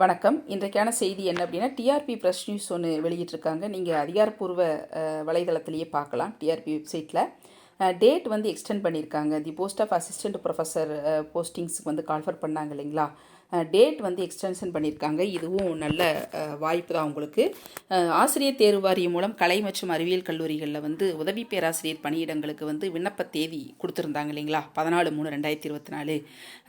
வணக்கம். இன்றைக்கான செய்தி என்ன அப்படின்னா டிஆர்பி ப்ரெஸ் நியூஸ் ஒன்று வெளியிட்டிருக்காங்க. நீங்கள் அதிகாரப்பூர்வ வலைதளத்திலேயே பார்க்கலாம் டிஆர்பி வெப்சைட்டில் டேட் வந்து எக்ஸ்டெண்ட் பண்ணியிருக்காங்க. The post of assistant professor போஸ்டிங்ஸுக்கு வந்து கால்ஃபர் பண்ணாங்க இல்லைங்களா? டேட் வந்து எக்ஸ்டென்ஷன் பண்ணியிருக்காங்க இதுவும் நல்ல வாய்ப்பு தான் உங்களுக்கு. ஆசிரியர் தேர்வு வாரியம் மூலம் கலை மற்றும் அறிவியல் கல்லூரிகளில் வந்து உதவி பேராசிரியர் பணியிடங்களுக்கு வந்து விண்ணப்ப தேதி கொடுத்துருந்தாங்க இல்லைங்களா? பதினாலு மூணு ரெண்டாயிரத்தி இருபத்தி நாலு.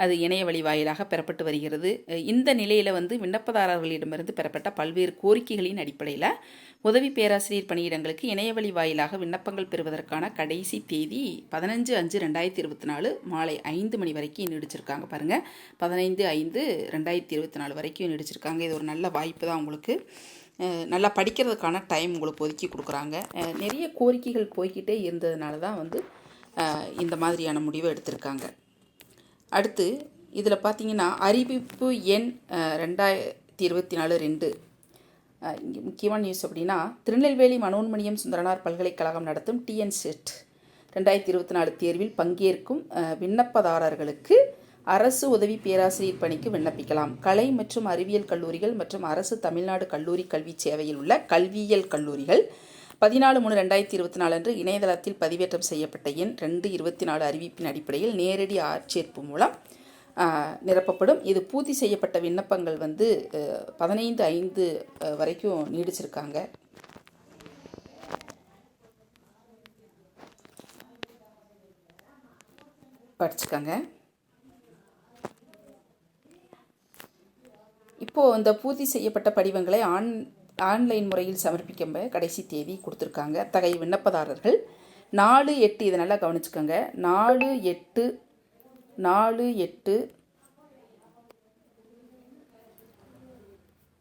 அது இணைய வழி வாயிலாக பெறப்பட்டு வருகிறது. இந்த நிலையில் வந்து விண்ணப்பதாரர்களிடமிருந்து பெறப்பட்ட பல்வேறு கோரிக்கைகளின் அடிப்படையில் உதவி பேராசிரியர் பணியிடங்களுக்கு இணையவழி வாயிலாக விண்ணப்பங்கள் பெறுவதற்கான கடைசி தேதி பதினஞ்சு அஞ்சு ரெண்டாயிரத்தி இருபத்தி நாலு மாலை ஐந்து மணி வரைக்கும் நீடிச்சிருக்காங்க பாருங்கள் பதினைந்து ஐந்து ரெண்டாயிரத்தி இருபத்தி நாலு வரைக்கும் நீடிச்சிருக்காங்க. இது ஒரு நல்ல வாய்ப்பு தான் உங்களுக்கு. நல்லா படிக்கிறதுக்கான டைம் உங்களுக்கு ஒதுக்கி கொடுக்குறாங்க. நிறைய கோரிக்கைகள் போய்க்கிட்டே இருந்ததுனால தான் வந்து இந்த மாதிரியான முடிவை எடுத்திருக்காங்க. அடுத்து இதில் பார்த்தீங்கன்னா அறிவிப்பு எண் ரெண்டாயிரத்தி இருபத்தி நாலு ரெண்டு. இங்கே முக்கியமான நியூஸ் அப்படின்னா திருநெல்வேலி மனோன்மணியம் சுந்தரனார் பல்கலைக்கழகம் நடத்தும் டிஎன் செட். ரெண்டாயிரத்தி இருபத்தி நாலு தேர்வில் பங்கேற்கும் விண்ணப்பதாரர்களுக்கு அரசு உதவி பேராசிரியர் பணிக்கு விண்ணப்பிக்கலாம். கலை மற்றும் அறிவியல் கல்லூரிகள் மற்றும் அரசு தமிழ்நாடு கல்லூரி கல்வி சேவையில் உள்ள கல்வியியல் கல்லூரிகள். பதினாலு மூணு ரெண்டாயிரத்தி இருபத்தி நாலு அன்று இணையதளத்தில் பதிவேற்றம் செய்யப்பட்ட எண் ரெண்டு இருபத்தி நாலு அறிவிப்பின் அடிப்படையில் நேரடி ஆட்சேர்ப்பு மூலம் நிரப்பப்படும். இது பூர்த்தி செய்யப்பட்ட விண்ணப்பங்கள் வந்து பதினைந்து ஐந்து வரைக்கும் நீடிச்சிருக்காங்க. படிச்சுக்கோங்க. இப்போது இந்த பூர்த்தி செய்யப்பட்ட படிவங்களை ஆன் ஆன்லைன் முறையில் சமர்ப்பிக்க கடைசி தேதி கொடுத்துருக்காங்க. அத்தகைய விண்ணப்பதாரர்கள் நாலு எட்டு இதை நல்லா கவனிச்சுக்கோங்க. நாலு எட்டு நாலு எட்டு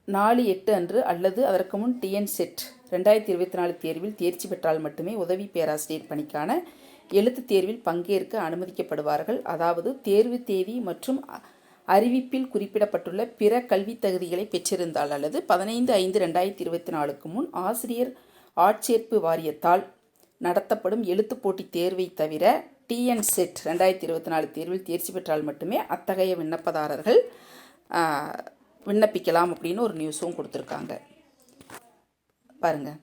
நாலு எட்டு அன்று அல்லது அதற்கு முன் டிஎன் செட் ரெண்டாயிரத்தி இருபத்தி நாலு தேர்வில் தேர்ச்சி பெற்றால் மட்டுமே உதவி பேராசிரியர் பணிக்கான எழுத்துத் தேர்வில் பங்கேற்க அனுமதிக்கப்படுவார்கள். அதாவது தேர்வு தேதி மற்றும் அறிவிப்பில் குறிப்பிடப்பட்டுள்ள பிற கல்வித் தகுதிகளை பெற்றிருந்தால் அல்லது பதினைந்து ஐந்து ரெண்டாயிரத்தி இருபத்தி நாலுக்கு முன் ஆசிரியர் ஆட்சேர்ப்பு வாரியத்தால் நடத்தப்படும் எழுத்துப் போட்டி தேர்வை தவிர டிஎன் செட் ரெண்டாயிரத்தி இருபத்தி நாலு தேர்வில் தேர்ச்சி பெற்றால் மட்டுமே அத்தகைய விண்ணப்பதாரர்கள் விண்ணப்பிக்கலாம் அப்படின்னு ஒரு நியூஸும் கொடுத்துருக்காங்க. பாருங்கள்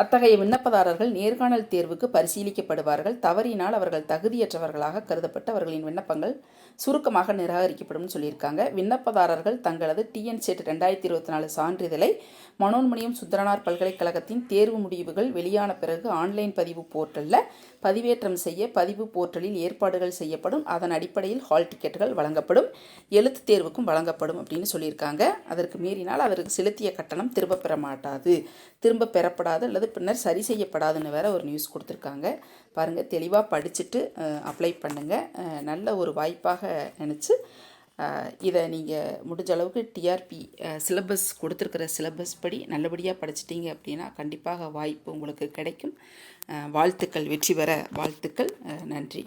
அத்தகைய விண்ணப்பதாரர்கள் நேர்காணல் தேர்வுக்கு பரிசீலிக்கப்படுவார்கள். தவறினால் அவர்கள் தகுதியற்றவர்களாக கருதப்பட்டு அவர்களின் விண்ணப்பங்கள் சுருக்கமாக நிராகரிக்கப்படும் சொல்லியிருக்காங்க. விண்ணப்பதாரர்கள் தங்களது டிஎன் செட் ரெண்டாயிரத்தி இருபத்தி நாலு சான்றிதழை மனோன்மணியம் சுந்தரனார் பல்கலைக்கழகத்தின் தேர்வு முடிவுகள் வெளியான பிறகு ஆன்லைன் பதிவு போர்ட்டலில் பதிவேற்றம் செய்ய பதிவு போர்ட்டலில் ஏற்பாடுகள் செய்யப்படும். அதன் அடிப்படையில் ஹால் டிக்கெட்டுகள் வழங்கப்படும். எழுத்து தேர்வுக்கும் வழங்கப்படும் அப்படின்னு சொல்லியிருக்காங்க. அதற்கு மீறினால் அவருக்கு செலுத்திய கட்டணம் திரும்ப பெற மாட்டாது. திரும்ப பெறப்படாது அல்லது பின்னர் சரி செய்யப்படாதுன்னு வேற ஒரு நியூஸ் கொடுத்துருக்காங்க. பாருங்கள் தெளிவாக படிச்சுட்டு அப்ளை பண்ணுங்கள் நல்ல ஒரு வாய்ப்பாக நினச்சி இதை நீங்கள் முடிஞ்ச அளவுக்கு டிஆர்பி சிலபஸ் கொடுத்துருக்கிற சிலபஸ் படி நல்லபடியாக படிச்சிட்டீங்க அப்படின்னா கண்டிப்பாக வாய்ப்பு உங்களுக்கு கிடைக்கும். வாழ்த்துக்கள் வெற்றி பெற வாழ்த்துக்கள். நன்றி.